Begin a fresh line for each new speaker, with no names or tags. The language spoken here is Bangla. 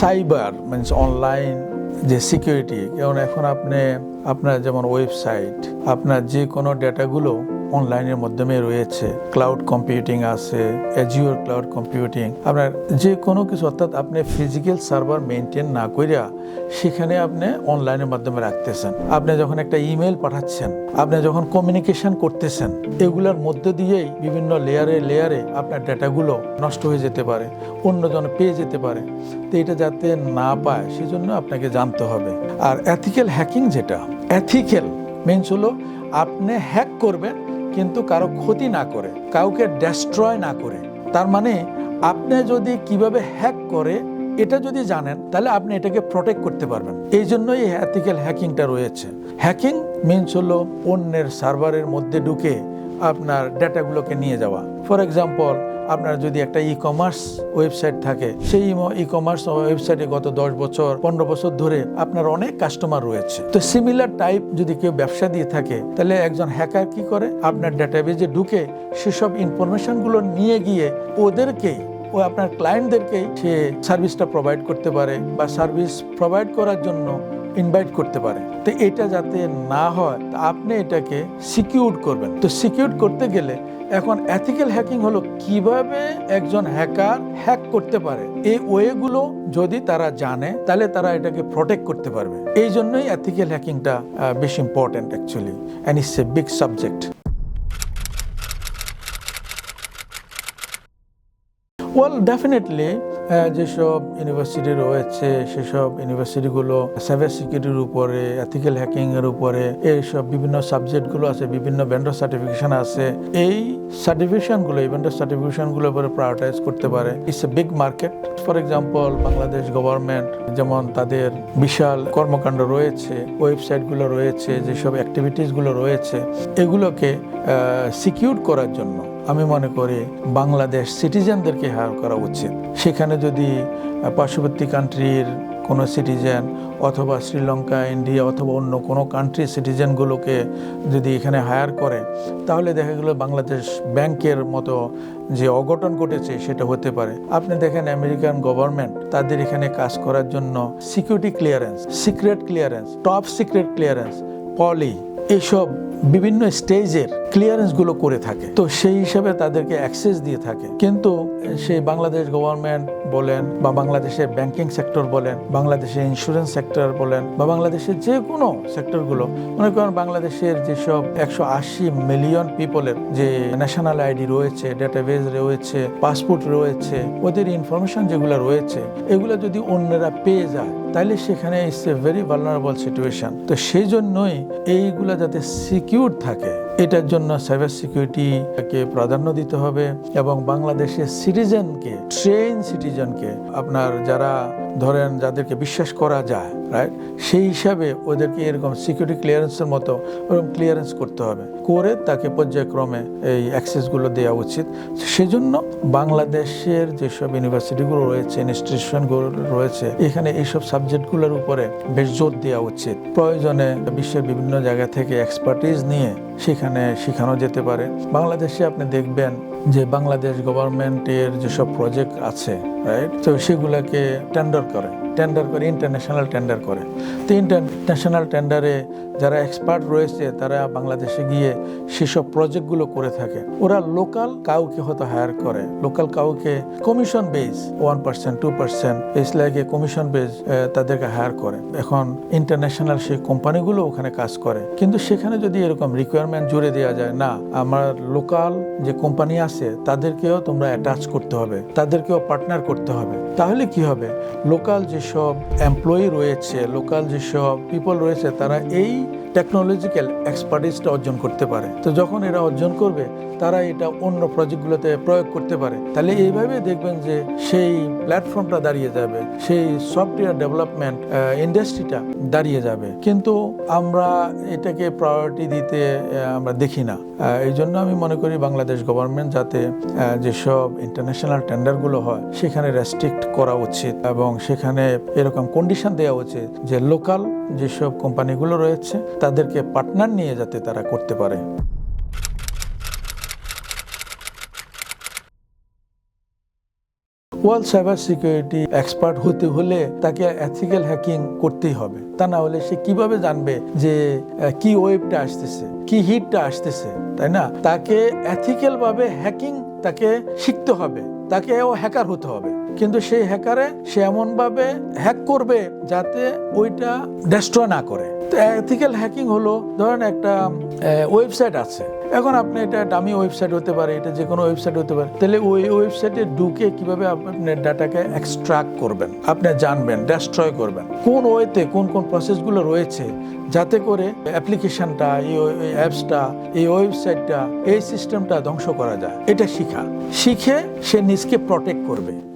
সাইবার মিনস অনলাইন যে সিকিউরিটি কারণ এখন আপনি, আপনার যেমন ওয়েবসাইট আপনার যে কোনো ডেটাগুলো অনলাইনের মাধ্যমে রয়েছে। ক্লাউড কম্পিউটিং আছে অ্যাজিওর ক্লাউড কম্পিউটিং আপনার যে কোনো কিছু অর্থাৎ আপনি ফিজিক্যাল সার্ভার মেনটেন না করিয়া সেখানে আপনি অনলাইনের মাধ্যমে রাখতেছেন। আপনি যখন একটা ইমেল পাঠাচ্ছেন, আপনি যখন কমিউনিকেশন করতেছেন, এগুলোর মধ্যে দিয়েই বিভিন্ন লেয়ারে লেয়ারে আপনার ডেটাগুলো নষ্ট হয়ে যেতে পারে, অন্যজন পেয়ে যেতে পারে। তো এটা যাতে না পায়, সেজন্য আপনাকে জানতে হবে। আর অ্যাথিক্যাল হ্যাকিং যেটা অ্যাথিক্যাল মিনস হলো আপনি হ্যাক করবেন কিন্তু কারও ক্ষতি না করে, কাউকে ডেস্ট্রয় না করে। তার মানে আপনি যদি কীভাবে হ্যাক করে এটা যদি জানেন, তাহলে আপনি এটাকে প্রোটেক্ট করতে পারবেন। এই জন্যই এই অ্যাথিক্যাল হ্যাকিংটা রয়েছে। হ্যাকিং মিনস হলো অন্যের সার্ভারের মধ্যে ঢুকে আপনার ডেটাগুলোকে নিয়ে যাওয়া। ফর এক্সাম্পল আপনার যদি একটা ই কমার্স ওয়েবসাইট থাকে, সেই ই কমার্স ওয়েবসাইটে গত দশ বছর, পনেরো বছর ধরে আপনার অনেক কাস্টমার রয়েছে। তো সিমিলার টাইপ যদি কেউ ব্যবসা দিয়ে থাকে, তাহলে একজন হ্যাকার কি করে? আপনার ডাটাবেজে ঢুকে সেসব ইনফরমেশনগুলো নিয়ে গিয়ে ওদেরকেই ও আপনার ক্লায়েন্টদেরকেই সে সার্ভিসটা প্রোভাইড করতে পারে বা সার্ভিস প্রোভাইড করার জন্য ইনভাইট করতে পারে। তো এটা যাতে না হয় আপনি এটাকে সিকিউর করবেন। তো সিকিউর করতে গেলে এখন অ্যাথিক্যাল হ্যাকিং হলো কীভাবে একজন হ্যাকার হ্যাক করতে পারে। এই ওয়েগুলো যদি তারা জানে, তাহলে তারা এটাকে প্রোটেক্ট করতে পারবে। এই জন্যই অ্যাথিক্যাল হ্যাকিংটা বেশি important actually and it's a big subject well definitely যেসব ইউনিভার্সিটি রয়েছে, সেসব ইউনিভার্সিটিগুলো সাইবার সিকিউরিটির উপরে এথিক্যাল হ্যাকিং এর উপরে, এইসব বিভিন্ন সাবজেক্টগুলো আছে, বিভিন্ন ভেন্ডর সার্টিফিকেশন আছে। এই সার্টিফিকেশনগুলো এই ভেন্ডর সার্টিফিকেশনগুলোর উপরে প্রায়োরিটাইজ করতে পারে। It's a big market for example Bangladesh government যেমন তাদের বিশাল কর্মকাণ্ড রয়েছে ওয়েবসাইটগুলো রয়েছে, যেসব অ্যাক্টিভিটিসগুলো রয়েছে, এগুলোকে সিকিউর করার জন্য আমি মনে করি বাংলাদেশ সিটিজেনদেরকে হায়ার করা উচিত। সেখানে যদি পার্শ্ববর্তী কান্ট্রির কোনো সিটিজেন অথবা শ্রীলঙ্কা, ইন্ডিয়া অথবা অন্য কোনো কান্ট্রি সিটিজেনগুলোকে যদি এখানে হায়ার করে, তাহলে দেখা গেল বাংলাদেশ ব্যাংকের মতো যে অঘটন ঘটেছে সেটা হতে পারে। আপনি দেখেন আমেরিকান গভর্নমেন্ট তাদের এখানে কাজ করার জন্য security clearance secret clearance top secret clearance poly এইসব বিভিন্ন স্টেজের ক্লিয়ারেন্সগুলো করে থাকে। তো সেই হিসাবে তাদেরকে অ্যাক্সেস দিয়ে থাকে। কিন্তু সেই বাংলাদেশ গভর্নমেন্ট বলেন বা বাংলাদেশের ব্যাংকিং সেক্টর বলেন, বাংলাদেশের ইন্স্যুরেন্স সেক্টর বলেন, বা বাংলাদেশের যে কোনো সেক্টরগুলো মনে করেন বাংলাদেশের যেসব একশো আশি মিলিয়ন পিপলের যে ন্যাশনাল আইডি রয়েছে ডেটাবেজ রয়েছে পাসপোর্ট রয়েছে, ওদের ইনফরমেশন যেগুলো রয়েছে, এগুলো যদি অন্যরা পেয়ে যায়, তাহলে সেখানে it's a very vulnerable situation তো সেই জন্যই এইগুলো যাতে সিকিউর থাকে। এটার জন্য সাইবার সিকিউরিটিকে প্রাধান্য দিতে হবে এবং বাংলাদেশের সিটিজেনকে ট্রেন সিটিজেনকে আপনার যারা ধরেন যাদেরকে বিশ্বাস করা যায় রাইট সেই হিসাবে ওদেরকে এরকম সিকিউরিটি ক্লিয়ারেন্সের মতো ওরকম ক্লিয়ারেন্স করতে হবে। করে তাকে পর্যায়ক্রমে এই অ্যাক্সেসগুলো দেওয়া উচিত। সেজন্য বাংলাদেশের যেসব ইউনিভার্সিটিগুলো রয়েছে ইনস্টিটিউশনগুলো রয়েছে, এখানে এইসব সাবজেক্টগুলোর উপরে বেশ জোর দেওয়া উচিত। প্রয়োজনে বিশ্বের বিভিন্ন জায়গা থেকে এক্সপার্টিজ নিয়ে সেখানে শেখানো যেতে পারে। বাংলাদেশে আপনি দেখবেন যে বাংলাদেশ গভর্নমেন্টের যেসব প্রজেক্ট আছে রাইট তো সেগুলোকে টেন্ডার করে। টেন্ডার করে ইন্টারন্যাশনাল টেন্ডার করে। তো ইন্টারন্যাশনাল টেন্ডারে যারা এক্সপার্ট রয়েছে, তারা বাংলাদেশে গিয়ে সেসব প্রজেক্টগুলো করে থাকে। ওরা লোকাল কাউকে হয়তো হায়ার করে। লোকাল কাউকে commission base one percent two percent লাগে কমিশন বেস তাদেরকে হায়ার করে। এখন ইন্টারন্যাশনাল সেই কোম্পানিগুলো ওখানে কাজ করে। কিন্তু সেখানে যদি এরকম রিকোয়ারমেন্ট জুড়ে দেওয়া যায়, না, আমার লোকাল যে কোম্পানি আছে, তাদেরকেও তোমরা অ্যাটাচ করতে হবে, তাদেরকেও পার্টনার করতে হবে। তাহলে কি হবে? লোকাল যেসব এমপ্লয়ি রয়েছে লোকাল যেসব পিপল রয়েছে তারা এই টেকনোলজিক্যাল এক্সপার্টিসটা অর্জন করতে পারে। তো যখন এরা অর্জন করবে, তারা এটা অন্য প্রজেক্টগুলোতে প্রয়োগ করতে পারে। তাহলে এইভাবে দেখবেন যে সেই প্ল্যাটফর্মটা দাঁড়িয়ে যাবে, সেই সফটওয়্যার ডেভেলপমেন্ট ইন্ডাস্ট্রিটা দাঁড়িয়ে যাবে। কিন্তু আমরা এটাকে প্রায়োরিটি দিতে আমরা দেখি না। এই জন্য আমি মনে করি বাংলাদেশ গভর্নমেন্ট যাতে যেসব ইন্টারন্যাশনাল টেন্ডারগুলো হয়, সেখানে রেস্ট্রিক্ট করা উচিত এবং সেখানে এরকম কন্ডিশন দেওয়া উচিত যে লোকাল যেসব কোম্পানিগুলো রয়েছে, তাদেরকে পার্টনার নিয়ে যাতে তারা করতে পারে। ওয়ার্ল্ড সাইবার সিকিউরিটি এক্সপার্ট হতে হলে তাকে এথিক্যাল হ্যাকিং করতেই হবে। তা না হলে সে কীভাবে জানবে যে কি ওয়েবটা আসতেছে, কি হিটটা আসতেছে, তাই না? তাকে এথিক্যাল ভাবে হ্যাকিং তাকে শিখতে হবে। তাকে ও হ্যাকার হতে হবে। কিন্তু সেই হ্যাকারে সে এমন ভাবে হ্যাক করবে যাতে ওইটা ডেস্ট্রয় না করে। তো এথিক্যাল হ্যাকিং হলো, ধরেন একটা ওয়েবসাইট আছে। এখন আপনি এটা দামি ওয়েবসাইট হতে পারে, এটা যে কোনো ওয়েবসাইট হতে পারে। তাহলে ওই ওয়েবসাইটে ঢুকে কীভাবে আপনার ডাটাকে এক্সট্রাক্ট করবেন? আপনি জানবেন ডেস্ট্রয় করবেন। কোন ওয়েতে কোন কোন প্রসেসগুলো রয়েছে, যাতে করে অ্যাপ্লিকেশনটা এই অ্যাপসটা এই ওয়েবসাইটটা এই সিস্টেমটা ধ্বংস করা যায়। এটা শিখা। শিখে সে নিজকে প্রটেক্ট করবে।